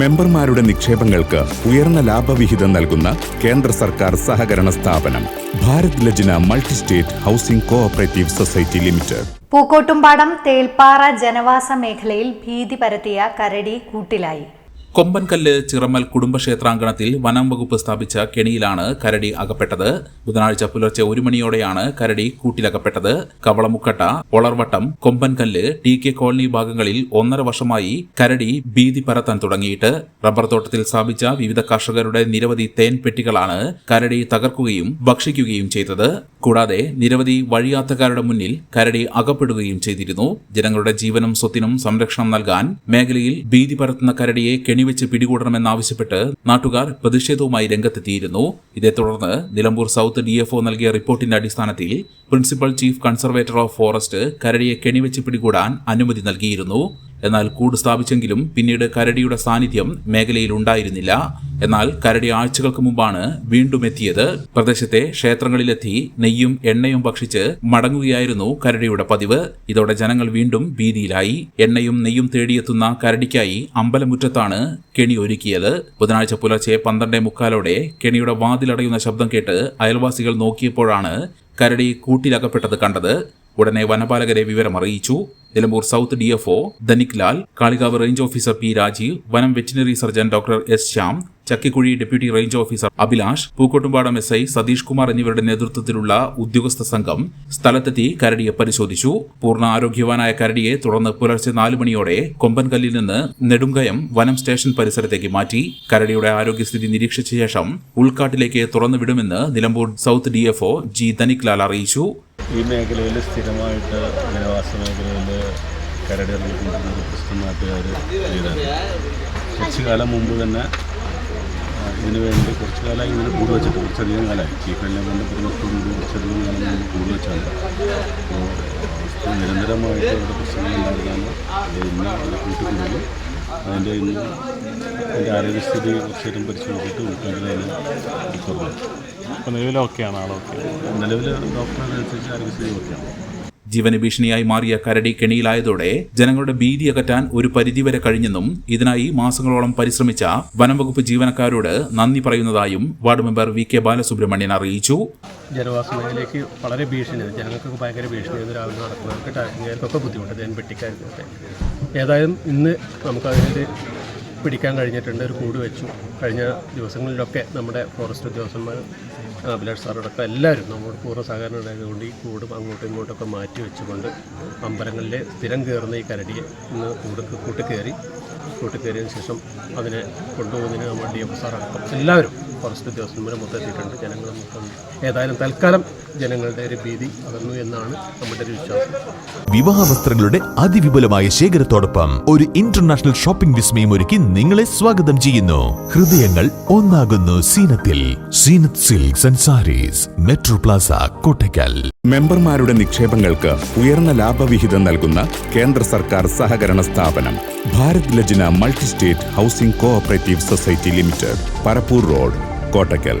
മെമ്പർമാരുടെ നിക്ഷേപങ്ങൾക്ക് ഉയർന്ന ലാഭവിഹിതം നൽകുന്ന കേന്ദ്ര സർക്കാർ സഹകരണ സ്ഥാപനം Bharat Lajna multi state housing cooperative society limited. Pookkottumpadam Thelpara ജനവാസ മേഖലയിൽ ഭീതി പരത്തിയ കരടി കൂട്ടിലായി. കൊമ്പൻകല്ല് ചിറമൽ കുടുംബക്ഷേത്രാങ്കണത്തിൽ വനം വകുപ്പ് സ്ഥാപിച്ച കെണിയിലാണ് കരടി അകപ്പെട്ടത്. ബുധനാഴ്ച പുലർച്ചെ ഒരു മണിയോടെയാണ് കരടി കൂട്ടിലകപ്പെട്ടത്. Kavalamukkatta Olarvattam Kombankallu T K colony ഭാഗങ്ങളിൽ ഒന്നര വർഷമായി കരടി ഭീതി പരത്താൻ തുടങ്ങിയിട്ട്. റബ്ബർ തോട്ടത്തിൽ സ്ഥാപിച്ച വിവിധ കർഷകരുടെ നിരവധി തേൻപെട്ടികളാണ് കരടി തകർക്കുകയും ഭക്ഷിക്കുകയും ചെയ്തത്. കൂടാതെ നിരവധി വഴിയാത്തക്കാരുടെ മുന്നിൽ കരടി അകപ്പെടുകയും ചെയ്തിരുന്നു. ജനങ്ങളുടെ ജീവനും സ്വത്തിനും സംരക്ഷണം നൽകാൻ മേഖലയിൽ ഭീതി പരത്തുന്ന കരടിയെ കെണിവെച്ച് പിടികൂടണമെന്നാവശ്യപ്പെട്ട് നാട്ടുകാർ പ്രതിഷേധവുമായി രംഗത്തെത്തിയിരുന്നു. ഇതേ തുടർന്ന് നിലമ്പൂർ സൗത്ത് ഡിഎഫ്ഒ നൽകിയ റിപ്പോർട്ടിന്റെ അടിസ്ഥാനത്തിൽ principal chief conservator of forest കരടിയെ കെണിവെച്ച് പിടികൂടാൻ അനുമതി നൽകിയിരുന്നു. എന്നാൽ കൂട് സ്ഥാപിച്ചെങ്കിലും പിന്നീട് കരടിയുടെ സാന്നിധ്യം മേഖലയിൽ ഉണ്ടായിരുന്നില്ല. എന്നാൽ കരടി ആഴ്ചകൾക്ക് മുമ്പാണ് വീണ്ടും എത്തിയത്. പ്രദേശത്തെ ക്ഷേത്രങ്ങളിലെത്തി നെയ്യും എണ്ണയും ഭക്ഷിച്ച് മടങ്ങുകയായിരുന്നു കരടിയുടെ പതിവ്. ഇതോടെ ജനങ്ങൾ വീണ്ടും ഭീതിയിലായി. എണ്ണയും നെയ്യും തേടിയെത്തുന്ന കരടിക്കായി അമ്പലമുറ്റത്താണ് കെണി ഒരുക്കിയത്. ബുധനാഴ്ച പുലർച്ചെ പന്ത്രണ്ടേ മുക്കാലോടെ കെണിയുടെ വാതിലടയുന്ന ശബ്ദം കേട്ട് അയൽവാസികൾ നോക്കിയപ്പോഴാണ് കരടി കൂട്ടിലകപ്പെട്ടത് കണ്ടത്. ഉടനെ വനപാലകരെ വിവരം അറിയിച്ചു. Nilambur south DFO Dhanik Lal Kalikavu range officer P Rajeev വനം veterinary surgeon doctor S Shyam Chakkikuzhi deputy range officer Abhilash Pookkottumpadam S I Satheesh Kumar എന്നിവരുടെ നേതൃത്വത്തിലുള്ള ഉദ്യോഗസ്ഥ സംഘം സ്ഥലത്തെത്തി കരടിയെ പരിശോധിച്ചു. പൂർണ ആരോഗ്യവാനായ കരടിയെ തുടർന്ന് പുലർച്ചെ നാലു മണിയോടെ കൊമ്പൻകല്ലിൽ നിന്ന് നെടുങ്കയം വനം സ്റ്റേഷൻ പരിസരത്തേക്ക് മാറ്റി. കരടിയുടെ ആരോഗ്യസ്ഥിതി നിരീക്ഷിച്ച ശേഷം ഉൾക്കാട്ടിലേക്ക് തുറന്നുവിടുമെന്ന് Nilambur south DFO G Dhanik Lal അറിയിച്ചു. ഈ മേഖലയിൽ സ്ഥിരമായിട്ട് ജനവാസ മേഖലയിൽ കരടി ക്രിസ്ത്യൻ നാട്ടുകാർ കുറച്ച് കാലം മുമ്പ് തന്നെ ഇതിനു വേണ്ടി കുറച്ച് കാലമായി ഇങ്ങനെ കൂട് വെച്ചിട്ട് കുറച്ചധികം കാലമായി. ചീഫെല്ലാം കൊണ്ട് കുടുംബത്തോടു കൂടി കുറച്ചധികം കാലം നമ്മൾ കൂട് വെച്ചാണ്. അപ്പോൾ നിരന്തരമായിട്ട് ഇവിടെ പ്രശ്നങ്ങൾ ഉണ്ടായിരുന്നാണ് ഇന്ന് അവിടെ കൂട്ടിക്കൊടുക്കും. അതിന്റെ ഇന്ന് അതിന്റെ ആരോഗ്യസ്ഥിതി കുറച്ചേരം പരിശോധിച്ചിട്ട് അപ്പോൾ നിലവിൽ ഓക്കെയാണ് ആളൊക്കെ? നിലവിൽ ഡോക്ടറെ അനുസരിച്ച് ആരോഗ്യസ്ഥിതി ഓക്കെയാണ്. ജീവന ഭീഷണിയായി മാറിയ കരടി കെണിയിലായതോടെ ജനങ്ങളുടെ ഭീതി അകറ്റാൻ ഒരു പരിധിവരെ കഴിഞ്ഞെന്നും ഇതിനായി മാസങ്ങളോളം പരിശ്രമിച്ച വനംവകുപ്പ് ജീവനക്കാരോട് നന്ദി പറയുന്നതായും ward member V K Balasubramanian അറിയിച്ചു. ജനവാസ മേഖലയ്ക്ക് വളരെ ഭീഷണിയാണ്. ജനങ്ങൾക്കൊക്കെ ഭയങ്കര ഭീഷണിയാണ് രാവിലെ നടക്കുന്നവർക്ക് ടാക്കിങ്ങാർക്കൊക്കെ ബുദ്ധിമുട്ട് തേൻ പെട്ടിക്കാർക്കൊക്കെ ഏതായാലും ഇന്ന് നമുക്കതിന്റെ പിടിക്കാൻ കഴിഞ്ഞിട്ടുണ്ട്. ഒരു കൂട് വെച്ചു. കഴിഞ്ഞ ദിവസങ്ങളിലൊക്കെ നമ്മുടെ ഫോറസ്റ്റ് ഉദ്യോഗസ്ഥന്മാർ അഭിലാഷ് സാറടക്കം എല്ലാവരും നമ്മുടെ പൂർണ സഹകരണം ഉണ്ടായതുകൊണ്ട് ഈ കൂടും അങ്ങോട്ടും ഇങ്ങോട്ടൊക്കെ മാറ്റി വെച്ചുകൊണ്ട് അമ്പലങ്ങളിലെ സ്ഥിരം കയറുന്ന ഈ കരടിയെ ഇന്ന് കൂട് കൂട്ടിക്കയറി കൂട്ടിക്കയറിയതിന് ശേഷം അതിനെ കൊണ്ടുപോകുന്നതിന് നമ്മുടെ ഡി എഫ് സാർ എല്ലാവരും ഫോറസ്റ്റ് ഉദ്യോഗസ്ഥന്മാരെ മൊത്തം എത്തിയിട്ടുണ്ട്. ജനങ്ങളും മൊത്തം ഏതായാലും തൽക്കാലം ജനങ്ങളുടെ ഒരു ഭീതി അകന്നു എന്നാണ് നമ്മുടെ ഒരു വിശ്വാസം. വിവാഹ വസ്ത്രങ്ങളുടെ അതിവിപുലമായ ശേഖരത്തോടൊപ്പം ഒരു ഇന്റർനാഷണൽ ഷോപ്പിംഗ് വിസ്മയം ഒരുക്കി നിങ്ങളെ സ്വാഗതം ചെയ്യുന്നു. ഹൃദയങ്ങൾ ഒന്നാകുന്നു സീനത്തിൽ. Zeenath silks and saris metro plaza Kottakkal. മെമ്പർമാരുടെ നിക്ഷേപങ്ങൾക്ക് ഉയർന്ന ലാഭവിഹിതം നൽകുന്ന കേന്ദ്ര സർക്കാർ സഹകരണ സ്ഥാപനം Bharat Lajna multi state housing cooperative society limited Parappur road Kottakkal